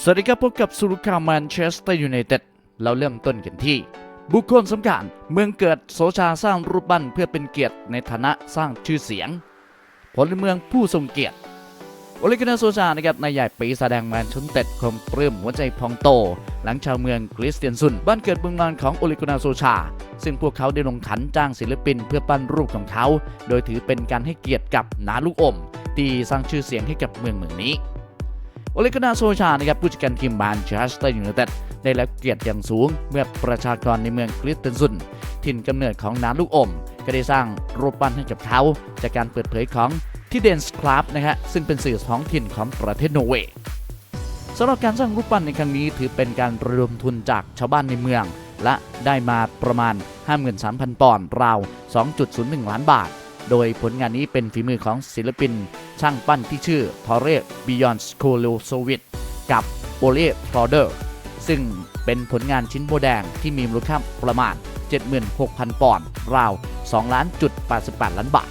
สวัสดีครับพบกับสุรุคาแมนเชสเตอร์ยูไนเต็ดเราเริ่มต้นกันที่ บุคคลสำคัญเมืองเกิดโซชาสร้างรูปปั้นเพื่อเป็นเกียรติในฐานะสร้างชื่อเสียงพลเมืองผู้ทรงเกียรติโอเลกนาโซชานะครับนายใหญ่ปีแสดงแมนชนเต็ดคมปลื้มหัวใจพองโต หลังชาวเมืองคริสเตียนซุน บ้านเกิดเมืองนอนของโอเลกนาโซชา ซึ่งพวกเขาได้ลงขันจ้างศิลปินเพื่อปั้นรูปของเขา โดยถือเป็นการให้เกียรติกับนาลูกอม ที่สร้างชื่อเสียงให้กับเมืองเมืองนี้ โอเลกนาโซชานะครับผู้จัดการทีมแมนเชสเตอร์ยูไนเต็ดได้รับเกียรติอย่างสูง เมื่อประชากรในเมืองคริสเตนซุนถิ่นกำเนิดของน้ำลูกอม ก็ได้สร้างรูปปั้นให้กับเขาจากการเปิดเผยของที่เดนส์คลับนะฮะซึ่งเป็นสื่อท้องถิ่นของประเทศนอร์เวย์สำหรับการสร้างรูปปั้นในครั้งนี้ถือเป็นการระดมทุนจากชาวบ้านในเมือง และได้มาประมาณ 53,000 ปอนด์ราว 2.01 ล้านบาท โดยผลงานนี้เป็นฝีมือของศิลปิน ช่างปั้นที่ชื่อทอเรบิยอนสโคโลโซวิตกับโอเลฟลอเดอร์ซึ่งเป็นผลงานชิ้นโบแดงที่มีมูลค่าประมาณ 76,000 ปอนด์ราว2ล้านจุด88 ล้านบาท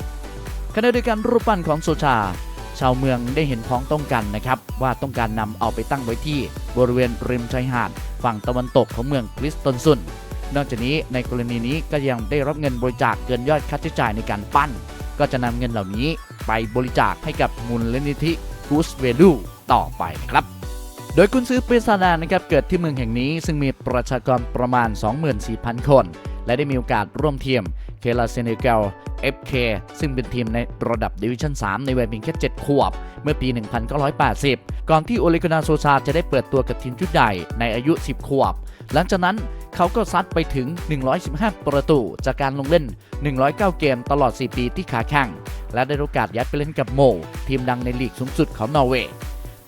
ขณะเดียวกันรูปปั้นของโซชา ชาวเมืองได้เห็นพ้องต้องกันนะครับ ว่าต้องการนำเอาไปตั้งไว้ที่บริเวณริมชายหาดฝั่งตะวันตกของเมืองคริสตันซุนนอกจากนี้ในกรณีนี้ก็ยังได้รับเงินบริจาคเกินยอดค่าใช้จ่ายในการปั้น ก็จะนำเงินเหล่านี้ไปบริจาคให้กับมูลนิธิ Goose Value ต่อไปนะครับ โดยกุนซือเปซาดานะครับเกิดที่เมืองแห่งนี้ซึ่งมีประชากรประมาณ 24,000 คน และได้มีโอกาสร่วมทีมเคลาเซเนเกล FK ซึ่งเป็นทีมในระดับดิวิชั่น 3 ในวัยเพียงแค่ 7 ขวบ เมื่อปี 1980 ก่อนที่โอเลกนาโซชาจะได้เปิดตัวกับทีมชุดใหญ่ในอายุ 10 ขวบ หลังจากนั้น เขาก็ซัดไปถึง 115 ประตู จากการลงเล่น 109 เกมตลอด 4 ปีที่ขาแข้งและได้โอกาสย้ายไปเล่นกับโม ทีมดังในลีกสูงสุดของนอร์เวย์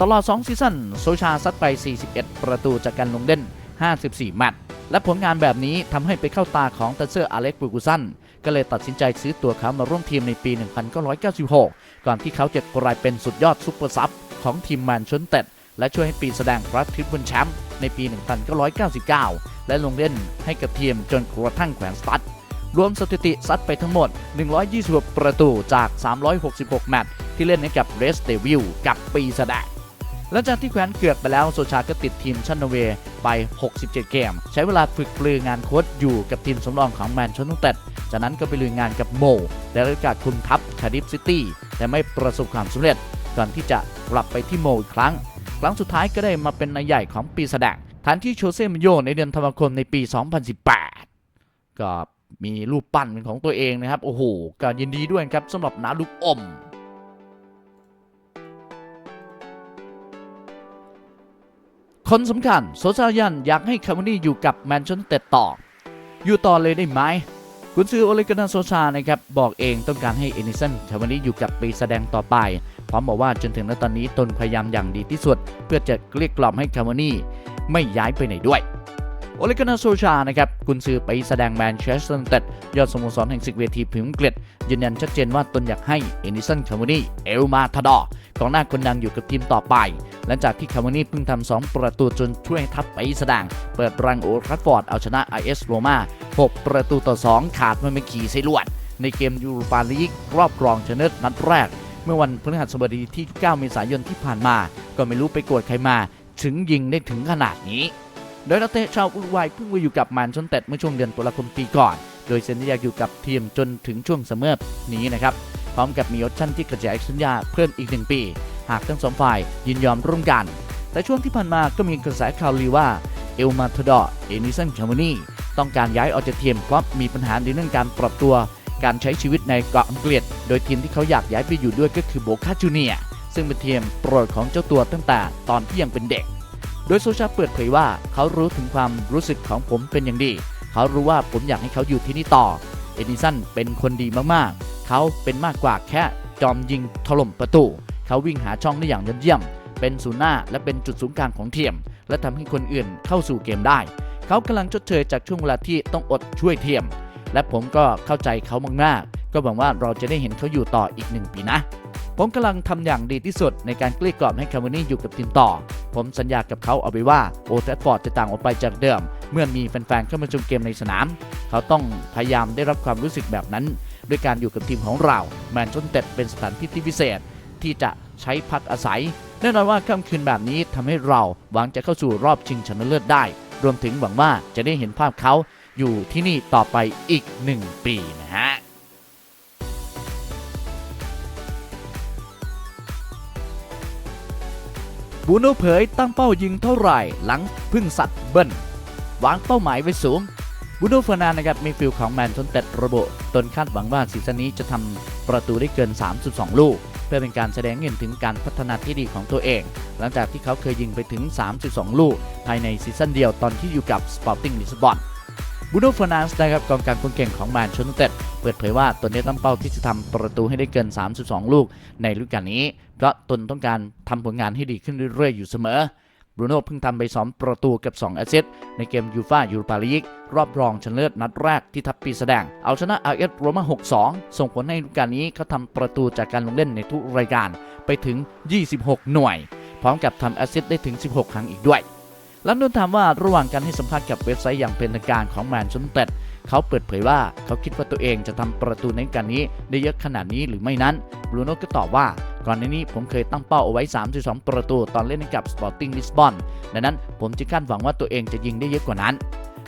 ตลอด 2 ซีซั่นโซชาซัดไป 41 ประตูจากการลงเล่น 54 แมตช์และผลงานแบบนี้ทำให้ไปเข้าตาของตันเซอร์อเล็กบูกูสันก็เลยตัดสินใจซื้อตัวเขามาร่วมทีมในปี 1996 ก่อนที่เขาจะกลายเป็นสุดยอดซุปเปอร์ซับของทีมแมนเชสเต็ดและช่วยให้ปีแสดงพระทริปเปิลแชมป์ในปี 1999 และลงเล่นให้กับทีมจนกระทั่งแขวนสตัดรวมสถิติซัดไปทั้งหมด 126 ประตูจาก 366 แมตช์ที่เล่นให้กับเรสเดวิลกับปีแสดงหลังจากที่แขวนเกือกไปแล้วโซชาก็ติดทีมชันนเวย์ไป 67 เกม ใช้เวลาฝึกปลืองานโค้ชอยู่กับทีมสำรองของแมนเชสเตอร์ยูไนเต็ดจากนั้นก็ไปลุยงานกับโมและได้โอกาสคุมทัพคาร์ดิฟซิตี้แต่ไม่ประสบความสำเร็จก่อนที่จะกลับไปที่โมอีกครั้ง ครั้งสุดท้ายก็ได้มาเป็นนายใหญ่ของปีแสดง แทนที่โชเซมิโยในเดือนธันวาคมในปี 2018 ก็มีรูปปั้นเป็นของตัวเองนะครับ โอ้โหก็ยินดีด้วยครับสำหรับนาลูกอม คนสำคัญโซชายันอยากให้คาวานี่อยู่กับแมนเชสเตอร์ต่อ อยู่ต่อเลยได้ไหมกุนซือโอเลกานาโซชานะครับ บอกเองต้องการให้เอนิสันคาวานี่อยู่กับปีแสดงต่อไป พร้อมบอกว่าจนถึงณตอนนี้ตนพยายามอย่างดีที่สุด เพื่อจะเกลี้ยกล่อมให้คาวานี่ ไม่ย้ายไปไหนด้วยโอเลกนาโซชานะครับกุนซือไปแสดงแมนเชสเตอร์ยูไนเต็ดยอดสโมสรแห่งศึกเวทีพิมพ์อังกฤษยืนยันชัดเจนว่าตนอยากให้เอนิสันคาวานี่เอลมาทาดอกองหน้าคนดังอยู่กับทีมต่อไป หลังจากที่คาวานี่เพิ่งทำ2ประตูจนช่วยทัพไปแสดง เปิดรังโอทัฟฟอร์ดเอาชนะ IS โรมา6ประตูต่อ 2 ขาดมันไม่ขี่ไซลวด ในเกมยูโรปาลีกรอบรองชนะนัดแรก เมื่อวันพฤหัสบดีที่ 9 เมษายนที่ผ่านมา ก็ไม่รู้ไปโกรธใครมา ถึงยิงได้ถึงขนาดนี้ โดยนักเตะชาวอุรุกวัยเพิ่งมาอยู่กับแมนชสเต็ดเมื่อช่วงเดือนตุลาคมปีก่อน โดยเซ็นสัญญาอยู่กับทีมจนถึงช่วงเสมอนี้นะครับพร้อมกับมีออปชั่นที่กระจายสัญญาเพิ่มอีกหนึ่งปี หากทั้งสองฝ่ายยินยอมร่วมกัน แต่ช่วงที่ผ่านมาก็มีกระแสข่าวลือว่าเอลมาทดอร์เอนิสันคาร์มนีต้องการย้ายออกจากทีมเพราะมีปัญหาในเรื่องการปรับตัว การใช้ชีวิตในเกาะอังกฤษ โดยทีมที่เขาอยากย้ายไปอยู่ด้วยก็คือโบคาจูเนีย ซึ่งเป็นเทียมโปรดของเจ้าตัวตั้งแต่ตอนที่ยังเป็นเด็ก โดยโซชาเปิดเผยว่าเขารู้ถึงความรู้สึกของผมเป็นอย่างดี เขารู้ว่าผมอยากให้เขาอยู่ที่นี่ต่อ เอดิสันเป็นคนดีมากๆ เขาเป็นมากกว่าแค่จอมยิงถล่มประตู เขาวิ่งหาช่องได้อย่างยอดเยี่ยม เป็นศูนย์หน้าและเป็นจุดศูนย์กลางของเทียม และทำให้คนอื่นเข้าสู่เกมได้ เขากำลังชดเชยจากช่วงเวลาที่ต้องอดช่วยเทียม และผมก็เข้าใจเขามากๆก็หวังว่าเราจะได้เห็นเขาอยู่ต่ออีกหนึ่งปีนะ ผมกำลังทำอย่างดีที่สุดในการกลี้กล่อมให้คาร์วานี่อยู่กับทีมต่อ ผมสัญญากับเขาเอาไว้ว่าโอแทฟฟอร์ดจะต่างออกไปจากเดิม เมื่อมีแฟนๆเข้ามาชมเกมในสนาม เขาต้องพยายามได้รับความรู้สึกแบบนั้น ด้วยการอยู่กับทีมของเราแมนชนเต็ดเป็นสถานที่ที่พิเศษ ที่จะใช้พักอาศัยแน่นอนว่าค่ำคืนแบบนี้ทำให้เราหวังจะเข้าสู่รอบชิงชนะเลิศได้ รวมถึงหวังว่าจะได้เห็นภาพเขาอยู่ที่นี่ต่อไปอีก1ปีนะฮะ บูโนเผยตั้งเป้ายิงเท่าไหร่หลังพึ่งสัตว์เบิ้ลวางเป้าหมายไว้สูงบูโนเฟอร์นานนะครับมีฟิลของแมนชนเต็ดระบุตนคาดหวังว่าซีซั่นนี้จะทำประตูได้เกิน 3.2 ลูก เพื่อเป็นการแสดงเห็นถึงการพัฒนาที่ดีของตัวเอง หลังจากที่เขาเคยยิงไปถึง 3.2 ลูก ภายในซีซั่นเดียวตอนที่อยู่กับสปอร์ติ้งลิสบอน บูโน่ฟอนานด์นะครับกองกลางคนเก่งของแมนเชนเต็ดเปิดเผยว่าตนได้ตั้งเป้าที่จะทำประตูให้ได้เกิน 3.2 ลูกในฤดูกาลนี้ เพราะตนต้องการทำผลงานให้ดีขึ้นเรื่อยๆ อยู่เสมอบรูโน่เพิ่งทำไป2ประตูกับ 2 แอสซิสต์ในเกมยูฟายูโรปาลีกรอบรองชนะเลิศนัดแรกที่ทัพปีแสดง เอาชนะอาเอสโรมา6-2 ส่งผลให้ฤดูกาลนี้เขาทำประตูจากการลงเล่นในทุกรายการไปถึง 26 หน่วย พร้อมกับทำแอสซิสต์ได้ถึง 16 ครั้งอีกด้วย ลำดวนถามว่าระหว่างการให้สัมภาษณ์กับเว็บไซต์อย่างเป็นทางการของแมนชนเต็ดเขาเปิดเผยว่าเขาคิดว่าตัวเองจะทำประตูในการนี้ได้เยอะขนาดนี้หรือไม่นั้นบรูโน่ก็ตอบว่าก่อนหน้านี้ผมเคยตั้งเป้าเอาไว้ 3.2 ประตูตอนเล่นกับ Sporting Lisbon ดังนั้นผมจึงคาดหวังว่าตัวเองจะยิงได้เยอะกว่านั้น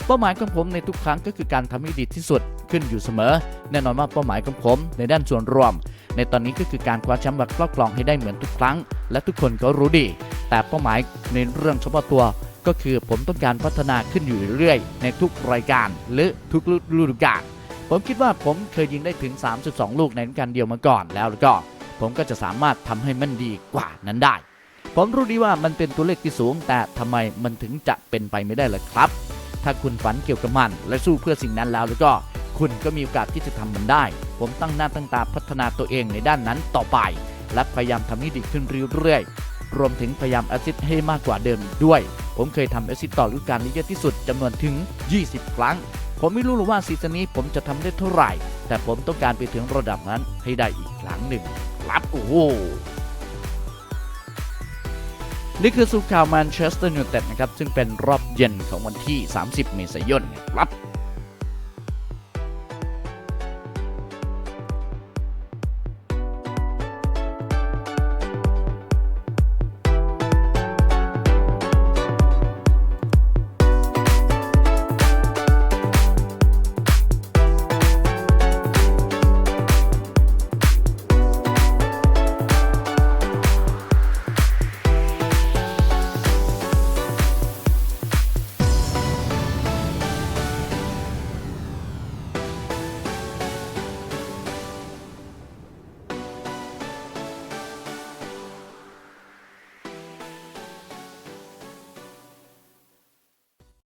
เป้าหมายของผมในทุกครั้งก็คือการทำให้ดีที่สุดขึ้นอยู่เสมอ แน่นอนว่าเป้าหมายของผมในด้านส่วนรวม ในตอนนี้ก็คือการคว้าแชมป์แบบครอบครองให้ได้เหมือนทุกครั้ง และทุกคนก็รู้ดี แต่เป้าหมายในเรื่องเฉพาะตัว ก็คือผมต้องการพัฒนาขึ้นอยู่เรื่อยๆ ในทุกรายการหรือทุกฤดูกาลผมคิดว่าผมเคยยิงได้ถึง 3.2 ลูกในฤดูกาลเดียวมาก่อนแล้วแล้วก็ ผมก็จะสามารถทำให้มันดีกว่านั้นได้ ผมรู้ดีว่ามันเป็นตัวเลขที่สูง แต่ทำไมมันถึงจะเป็นไปไม่ได้ล่ะครับ ถ้าคุณฝันเกี่ยวกับมัน และสู้เพื่อสิ่งนั้นแล้วแล้วก็ คุณก็มีโอกาสที่จะทำมันได้ ผมตั้งหน้าตั้งตาพัฒนาตัวเองในด้านนั้นต่อไป และพยายามทำให้ดีขึ้นเรื่อยๆรวมถึงพยายามอสซิสต์ให้มากกว่าเดิมด้วย ผมเคยทำเอซิตต่อฤดูกาลนี้เยอะที่สุดจำนวนถึง 20 ครั้ง ผมไม่รู้หรอกว่าซีซั่นนี้ผมจะทำได้เท่าไหร่ แต่ผมต้องการไปถึงระดับนั้นให้ได้อีกครั้งหนึ่งครับโอ้โหนี่คือสุข่าวแมนเชสเตอร์ยูไนเต็ดนะครับ ซึ่งเป็นรอบเย็นของวันที่ 30 เมษายนครับ